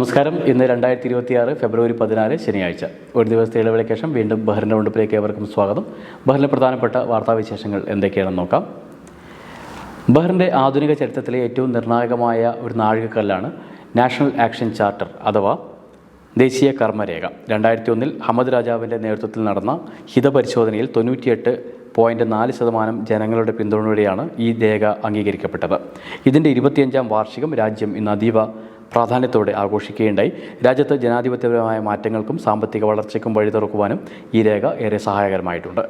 നമസ്കാരം. ഇന്ന് രണ്ടായിരത്തി ഇരുപത്തിയാറ് ഫെബ്രുവരി പതിനാല് ശനിയാഴ്ച. ഒരു ദിവസത്തെ ഇടവേളയ്ക്ക് ശേഷം വീണ്ടും ബഹ്റിന്റെ ഉണ്ടുപ്പിലേക്ക് ഏവർക്കും സ്വാഗതം. ബഹ്റിലെ പ്രധാനപ്പെട്ട വാർത്താവിശേഷങ്ങൾ എന്തൊക്കെയാണെന്ന് നോക്കാം. ബഹ്റിന്റെ ആധുനിക ചരിത്രത്തിലെ ഏറ്റവും നിർണായകമായ ഒരു നാഴികക്കല്ലാണ് നാഷണൽ ആക്ഷൻ ചാർട്ടർ അഥവാ ദേശീയ കർമ്മരേഖ. രണ്ടായിരത്തി ഒന്നിൽ ഹമദ് രാജാവിന്റെ നേതൃത്വത്തിൽ നടന്ന ഹിതപരിശോധനയിൽ തൊണ്ണൂറ്റിയെട്ട് പോയിന്റ് നാല് ശതമാനം ജനങ്ങളുടെ പിന്തുണയോടെയാണ് ഈ രേഖ അംഗീകരിക്കപ്പെട്ടത്. ഇതിന്റെ ഇരുപത്തിയഞ്ചാം വാർഷികം രാജ്യം ഇന്ന് അതീവ പ്രാധാന്യത്തോടെ ആഘോഷിക്കുകയുണ്ടായി. രാജ്യത്ത് ജനാധിപത്യപരമായ മാറ്റങ്ങൾക്കും സാമ്പത്തിക വളർച്ചയ്ക്കും വഴി തുറക്കുവാനും ഈ രേഖ ഏറെ സഹായകരമായിട്ടുണ്ട്.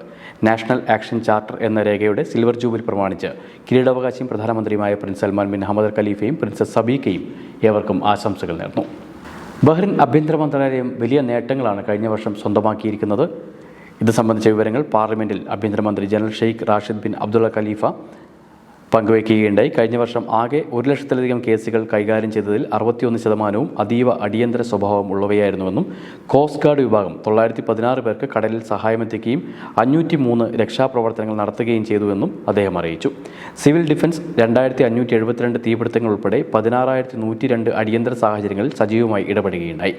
നാഷണൽ ആക്ഷൻ ചാർട്ടർ എന്ന രേഖയുടെ സിൽവർ ജൂബിലി പ്രമാണിച്ച് കിരീടാവകാശിയും പ്രധാനമന്ത്രിയുമായ പ്രിൻസ് സൽമാൻ ബിൻ ഹമദ് ഖലീഫയും പ്രിൻസസ് സബീക്കയും ഏവർക്കും ആശംസകൾ നേർന്നു. ബഹ്റിൻ ആഭ്യന്തര മന്ത്രാലയം വലിയ നേട്ടങ്ങളാണ് കഴിഞ്ഞ വർഷം സ്വന്തമാക്കിയിരിക്കുന്നത്. ഇത് സംബന്ധിച്ച വിവരങ്ങൾ പാർലമെന്റിൽ ആഭ്യന്തരമന്ത്രി general Sheikh Rashid bin Abdullah Khalifa പങ്കുവയ്ക്കുകയുണ്ടായി. കഴിഞ്ഞ വർഷം ആകെ ഒരു ലക്ഷത്തിലധികം കേസുകൾ കൈകാര്യം ചെയ്തതിൽ അറുപത്തിയൊന്ന് ശതമാനവും അതീവ അടിയന്തര സ്വഭാവം ഉള്ളവയായിരുന്നുവെന്നും കോസ്റ്റ് ഗാർഡ് വിഭാഗം തൊള്ളായിരത്തി പതിനാറ് പേർക്ക് കടലിൽ സഹായമെത്തിക്കുകയും അഞ്ഞൂറ്റി മൂന്ന് രക്ഷാപ്രവർത്തനങ്ങൾ നടത്തുകയും ചെയ്തുവെന്നും അദ്ദേഹം അറിയിച്ചു. സിവിൽ ഡിഫൻസ് രണ്ടായിരത്തി അഞ്ഞൂറ്റി എഴുപത്തിരണ്ട് തീപിടുത്തങ്ങൾ ഉൾപ്പെടെ പതിനാറായിരത്തി നൂറ്റി രണ്ട് അടിയന്തര സാഹചര്യങ്ങളിൽ സജീവമായി ഇടപെടുകയുണ്ടായി.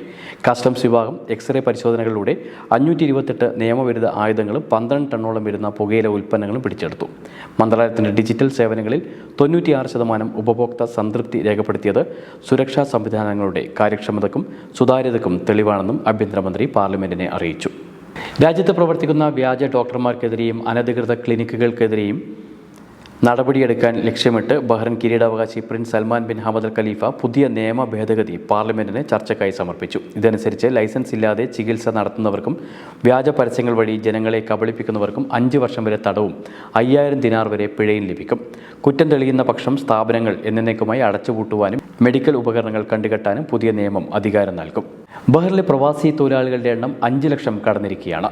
കസ്റ്റംസ് വിഭാഗം എക്സ്റേ പരിശോധനകളിലൂടെ അഞ്ഞൂറ്റി ഇരുപത്തെട്ട് നിയമവിരുദ്ധ ആയുധങ്ങളും പന്ത്രണ്ട് ടണ്ണോളം വരുന്ന പുകയില ഉൽപ്പന്നങ്ങളും പിടിച്ചെടുത്തു. മന്ത്രാലയത്തിന്റെ ഡിജിറ്റൽ സേവനങ്ങളിൽ തൊണ്ണൂറ്റിയാറ് ശതമാനം ഉപഭോക്തൃ സംതൃപ്തി രേഖപ്പെടുത്തിയത് സുരക്ഷാ സംവിധാനങ്ങളുടെ കാര്യക്ഷമതക്കും സുതാര്യതക്കും തെളിവാണെന്നും ആഭ്യന്തരമന്ത്രി പാർലമെന്റിനെ അറിയിച്ചു. രാജ്യത്ത് പ്രവർത്തിക്കുന്ന വ്യാജ ഡോക്ടർമാർക്കെതിരെയും അനധികൃത ക്ലിനിക്കുകൾക്കെതിരെയും നടപടിയെടുക്കാൻ ലക്ഷ്യമിട്ട് ബഹ്റൻ കിരീടാവകാശി prince Salman bin Hamad Al Khalifa പുതിയ നിയമ ഭേദഗതി പാർലമെന്റിന് ചർച്ചയ്ക്കായി സമർപ്പിച്ചു. ഇതനുസരിച്ച് ലൈസൻസ് ഇല്ലാതെ ചികിത്സ നടത്തുന്നവർക്കും വ്യാജ പരസ്യങ്ങൾ വഴി ജനങ്ങളെ കബളിപ്പിക്കുന്നവർക്കും അഞ്ച് വർഷം വരെ തടവും അയ്യായിരം ദിനാർ വരെ പിഴയും ലഭിക്കും. കുറ്റം തെളിയുന്ന പക്ഷം സ്ഥാപനങ്ങൾ എന്നേക്കുമായി അടച്ചുപൂട്ടുവാനും മെഡിക്കൽ ഉപകരണങ്ങൾ കണ്ടുകെട്ടാനും പുതിയ നിയമം അധികാരം നൽകും. ബഹ്റിലെ പ്രവാസി തൊഴിലാളികളുടെ എണ്ണം അഞ്ച് ലക്ഷം കടന്നിരിക്കുകയാണ്.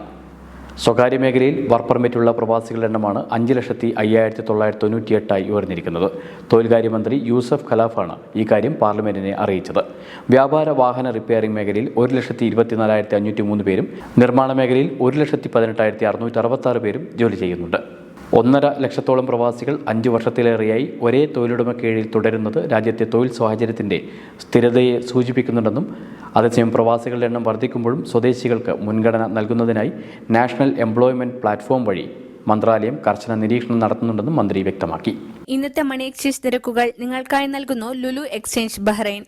സ്വകാര്യ മേഖലയിൽ വർക്ക് പെർമിറ്റുള്ള പ്രവാസികളുടെ എണ്ണമാണ് അഞ്ച് ലക്ഷത്തി അയ്യായിരത്തി തൊള്ളായിരത്തി തൊണ്ണൂറ്റിയെട്ടായി ഉയർന്നിരിക്കുന്നത്. തൊഴിൽകാര്യമന്ത്രി യൂസഫ് ഖലാഫാണ് ഈ കാര്യം പാർലമെന്റിനെ അറിയിച്ചത്. വ്യാപാര വാഹന റിപ്പയറിംഗ് മേഖലയിൽ ഒരു ലക്ഷത്തി ഇരുപത്തിനാലായിരത്തി അഞ്ഞൂറ്റി മൂന്ന് പേരും നിർമ്മാണ മേഖലയിൽ ഒരു ലക്ഷത്തി പതിനെട്ടായിരത്തി അറുന്നൂറ്റി അറുപത്താറ് പേരും ജോലി ചെയ്യുന്നുണ്ട്. ഒന്നര ലക്ഷത്തോളം പ്രവാസികൾ അഞ്ച് വർഷത്തിലേറെയായി ഒരേ തൊഴിലുടമ കീഴിൽ തുടരുന്നത് രാജ്യത്തെ തൊഴിൽ സാഹചര്യത്തിന്റെ സ്ഥിരതയെ സൂചിപ്പിക്കുന്നുണ്ടെന്നും അതേസമയം പ്രവാസികളുടെ എണ്ണം വർദ്ധിക്കുമ്പോഴും സ്വദേശികൾക്ക് മുൻഗണന നൽകുന്നതിനായി നാഷണൽ എംപ്ലോയ്മെന്റ് പ്ലാറ്റ്ഫോം വഴി മന്ത്രാലയം കർശന നിരീക്ഷണം നടത്തുന്നുണ്ടെന്നും മന്ത്രി വ്യക്തമാക്കി. ഇന്നത്തെ മണി എക്സ്ചേഞ്ച് നിരക്കുകൾ നിങ്ങൾക്കായി നൽകുന്നു ലുലു എക്സ്ചേഞ്ച് ബഹ്റൈൻ.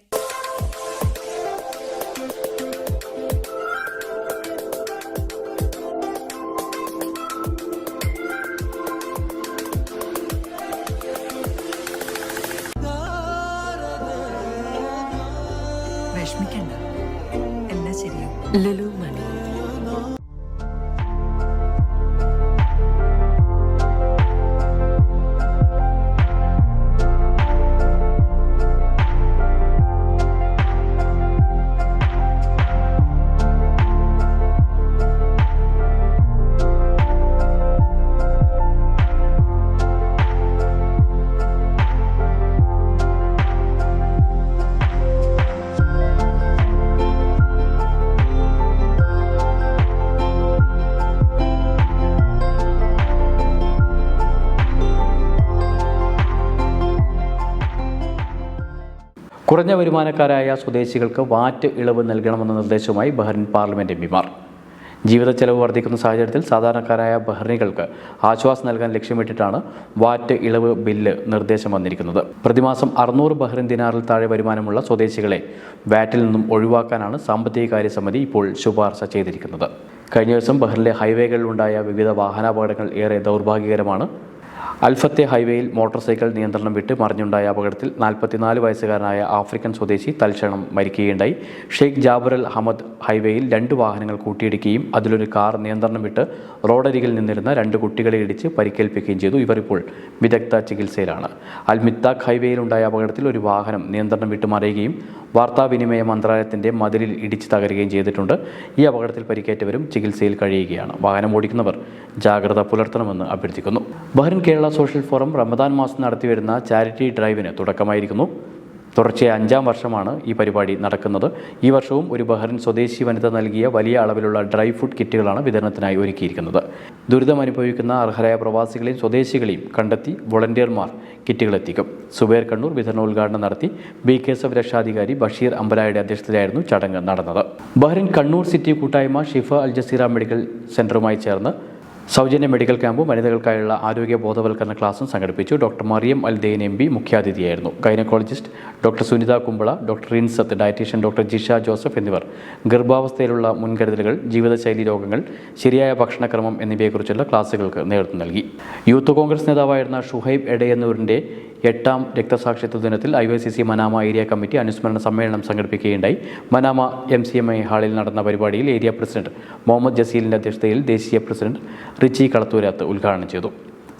లులు കുറഞ്ഞ വരുമാനക്കാരായ സ്വദേശികൾക്ക് വാറ്റ് ഇളവ് നൽകണമെന്ന നിർദ്ദേശവുമായി ബഹ്റിൻ പാർലമെന്റ് എം പിമാർ. ജീവിത ചെലവ് വർദ്ധിക്കുന്ന സാഹചര്യത്തിൽ സാധാരണക്കാരായ ബഹ്റിനികൾക്ക് ആശ്വാസം നൽകാൻ ലക്ഷ്യമിട്ടിട്ടാണ് വാറ്റ് ഇളവ് ബില്ല് നിർദ്ദേശം വന്നിരിക്കുന്നത്. പ്രതിമാസം അറുന്നൂറ് ബഹ്റിൻ ദിനാറിൽ താഴെ വരുമാനമുള്ള സ്വദേശികളെ വാറ്റിൽ നിന്നും ഒഴിവാക്കാനാണ് സാമ്പത്തിക കാര്യ സമിതി ഇപ്പോൾ ശുപാർശ ചെയ്തിരിക്കുന്നത്. കഴിഞ്ഞ ദിവസം ബഹ്റിലെ ഹൈവേകളിലുണ്ടായ വിവിധ വാഹനാപകടങ്ങൾ ഏറെ ദൗർഭാഗ്യകരമാണ് അൽഫത്തെ ഹൈവേയിൽ മോട്ടോർ സൈക്കിൾ നിയന്ത്രണം വിട്ട് മറിഞ്ഞുണ്ടായ അപകടത്തിൽ നാൽപ്പത്തിനാല് വയസ്സുകാരനായ ആഫ്രിക്കൻ സ്വദേശി തൽക്ഷണം മരിക്കുകയുണ്ടായി. ഷെയ്ഖ് ജാബർ അൽ ഹമദ് ഹൈവേയിൽ രണ്ട് വാഹനങ്ങൾ കൂട്ടിയിടിക്കുകയും അതിലൊരു കാർ നിയന്ത്രണം വിട്ട് റോഡരികിൽ നിന്നിരുന്ന രണ്ട് കുട്ടികളെ ഇടിച്ച് പരിക്കേൽപ്പിക്കുകയും ചെയ്തു. ഇവർ ഇപ്പോൾ വിദഗ്ധ ചികിത്സയിലാണ്. അൽമിത്താഖ് ഹൈവേയിലുണ്ടായ അപകടത്തിൽ ഒരു വാഹനം നിയന്ത്രണം വിട്ട് മറിയുകയും വാർത്താവിനിമയ മന്ത്രാലയത്തിന്റെ മതിലിൽ ഇടിച്ചു തകരുകയും ചെയ്തിട്ടുണ്ട്. ഈ അപകടത്തിൽ പരിക്കേറ്റവരും ചികിത്സയിൽ കഴിയുകയാണ്. വാഹനം ഓടിക്കുന്നവർ ജാഗ്രത പുലർത്തണമെന്ന് അഭ്യർത്ഥിക്കുന്നു. Bahrain Kerala social forum Ramadan മാസം നടത്തിവരുന്ന ചാരിറ്റി ഡ്രൈവിന് തുടക്കമായിരിക്കുന്നു. തുടർച്ചയായ അഞ്ചാം വർഷമാണ് ഈ പരിപാടി നടക്കുന്നത്. ഈ വർഷവും ഒരു ബഹ്റിൻ സ്വദേശി വനിത നൽകിയ വലിയ അളവിലുള്ള ഡ്രൈ ഫുഡ് കിറ്റുകളാണ് വിതരണത്തിനായി ഒരുക്കിയിരിക്കുന്നത്. ദുരിതം അനുഭവിക്കുന്ന അർഹരായ പ്രവാസികളെയും സ്വദേശികളെയും കണ്ടെത്തി വോളണ്ടിയർമാർ കിറ്റുകൾ എത്തിക്കും. സുബേർ കണ്ണൂർ വിതരണോദ്ഘാടനം നടത്തി ബി കെ എസ് എഫ് രക്ഷാധികാരി ബഷീർ അമ്പലായുടെ അധ്യക്ഷതയിലായിരുന്നു ചടങ്ങ് നടന്നത്. ബഹ്റിൻ കണ്ണൂർ സിറ്റി കൂട്ടായ്മ ഷിഫ അൽ ജസീറ മെഡിക്കൽ സെന്ററുമായി ചേർന്ന് സൗജന്യ മെഡിക്കൽ ക്യാമ്പും വനിതകൾക്കായുള്ള ആരോഗ്യ ബോധവൽക്കരണ ക്ലാസും സംഘടിപ്പിച്ചു. Doctor Mariam Al Dein M P മുഖ്യാതിഥിയായിരുന്നു. Gynaecologist doctor Sunitha Kumbala doctor Rinsath dietician doctor Jisha Joseph എന്നിവർ. ഗർഭാവസ്ഥയിലുള്ള മുൻകരുതലുകൾ ജീവിതശൈലി രോഗങ്ങൾ ശരിയായ ഭക്ഷണക്രമം എന്നിവയെക്കുറിച്ചുള്ള ക്ലാസുകൾക്ക് നേതൃത്വം നൽകി. യൂത്ത് കോൺഗ്രസ് നേതാവായിരുന്ന ഷുഹൈബ് എടയന്നൂരിന്റെ എട്ടാം രക്തസാക്ഷിത്വ ദിനത്തിൽ I Y C C Manama area committee അനുസ്മരണ സമ്മേളനം സംഘടിപ്പിക്കുകയുണ്ടായി. Manama M C M I ഹാളിൽ നടന്ന പരിപാടിയിൽ ഏരിയ പ്രസിഡന്റ് മുഹമ്മദ് ജസീലിന്റെ അധ്യക്ഷതയിൽ ദേശീയ പ്രസിഡന്റ് റിച്ചി കളത്തൂരാത്ത് ഉദ്ഘാടനം ചെയ്തു.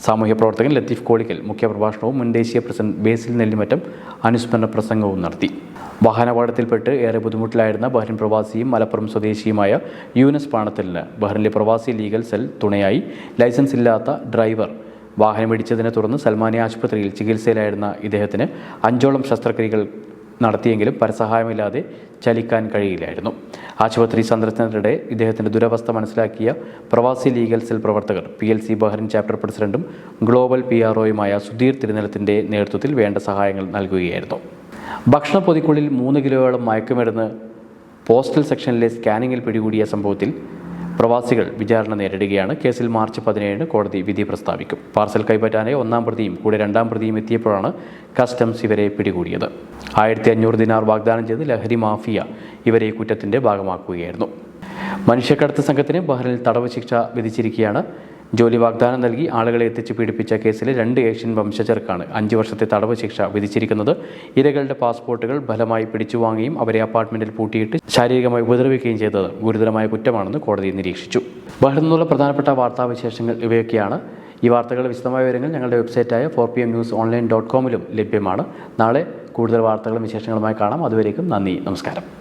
സാമൂഹ്യ പ്രവർത്തകൻ ലത്തീഫ് കോളിക്കൽ മുഖ്യപ്രഭാഷണവും മുൻ ദേശീയ പ്രസിഡന്റ് ബേസിൽ നെല്ലിമറ്റം അനുസ്മരണ പ്രസംഗവും നടത്തി. വാഹനാപകടത്തിൽപ്പെട്ട് ഏറെ ബുദ്ധിമുട്ടിലായിരുന്ന ബഹ്റിൻ പ്രവാസിയും മലപ്പുറം സ്വദേശിയുമായ യൂനസ് പാണത്തലിന് ബഹ്റിനിലെ പ്രവാസി ലീഗൽ സെൽ തുണയായി. ലൈസൻസ് ഇല്ലാത്ത ഡ്രൈവർ വാഹനമിടിച്ചതിനെ തുടർന്ന് സൽമാനിയ ആശുപത്രിയിൽ ചികിത്സയിലായിരുന്ന ഇദ്ദേഹത്തിന് അഞ്ചോളം ശസ്ത്രക്രിയകൾ നടത്തിയെങ്കിലും പരസഹായമില്ലാതെ ചലിക്കാൻ കഴിയില്ലായിരുന്നു. ആശുപത്രി സന്ദർശനത്തിനിടെ ഇദ്ദേഹത്തിന്റെ ദുരവസ്ഥ മനസ്സിലാക്കിയ പ്രവാസി ലീഗൽ സെൽ പ്രവർത്തകർ P L C Bahrain chapter പ്രസിഡന്റും ഗ്ലോബൽ പി ആർ ഒയുമായ സുധീർ തിരുനിലത്തിന്റെ നേതൃത്വത്തിൽ വേണ്ട സഹായങ്ങൾ നൽകുകയായിരുന്നു. ഭക്ഷണ പൊതിക്കുള്ളിൽ മൂന്ന് കിലോയോളം മയക്കുമരുന്ന് പോസ്റ്റൽ സെക്ഷനിലെ സ്കാനിങ്ങിൽ പിടികൂടിയ സംഭവത്തിൽ പ്രവാസികൾ വിചാരണ നേരിടുകയാണ്. കേസിൽ മാർച്ച് പതിനേഴിന് കോടതി വിധി പ്രസ്താവിക്കും. പാർസൽ കൈപ്പറ്റാനായി ഒന്നാം പ്രതിയും കൂടെ രണ്ടാം പ്രതിയും എത്തിയപ്പോഴാണ് കസ്റ്റംസ് ഇവരെ പിടികൂടിയത്. ആയിരത്തി അഞ്ഞൂറ് ദിനാർ വാഗ്ദാനം ചെയ്ത് ലഹരി മാഫിയ ഇവരെ ഈ കുറ്റത്തിന്റെ ഭാഗമാക്കുകയായിരുന്നു. മനുഷ്യക്കടത്ത് സംഘത്തിന് ബഹ്റിനിൽ തടവ് ശിക്ഷ വിധിച്ചിരിക്കുകയാണ്. ജോലി വാഗ്ദാനം നൽകി ആളുകളെ എത്തിച്ച് പീഡിപ്പിച്ച കേസിലെ രണ്ട് ഏഷ്യൻ വംശജർക്കാണ് അഞ്ച് വർഷത്തെ തടവ് ശിക്ഷ വിധിച്ചിരിക്കുന്നത്. ഇരകളുടെ പാസ്പോർട്ടുകൾ ഫലമായി പിടിച്ചുവാങ്ങുകയും അവരെ അപ്പാർട്ട്മെന്റിൽ പൂട്ടിയിട്ട് ശാരീരികമായി ഉപദ്രവിക്കുകയും ചെയ്തത് ഗുരുതരമായ കുറ്റമാണെന്ന് കോടതി നിരീക്ഷിച്ചു. ബഹ്റിൽ നിന്നുള്ള പ്രധാനപ്പെട്ട വാർത്താവിശേഷങ്ങൾ ഇവയൊക്കെയാണ്. ഈ വാർത്തകളുടെ വിശദമായ വിവരങ്ങൾ ഞങ്ങളുടെ വെബ്സൈറ്റായ four P M news online dot കോമിലും ലഭ്യമാണ്. നാളെ കൂടുതൽ വാർത്തകളും വിശേഷങ്ങളുമായി കാണാം. അതുവരേക്കും നന്ദി. നമസ്കാരം.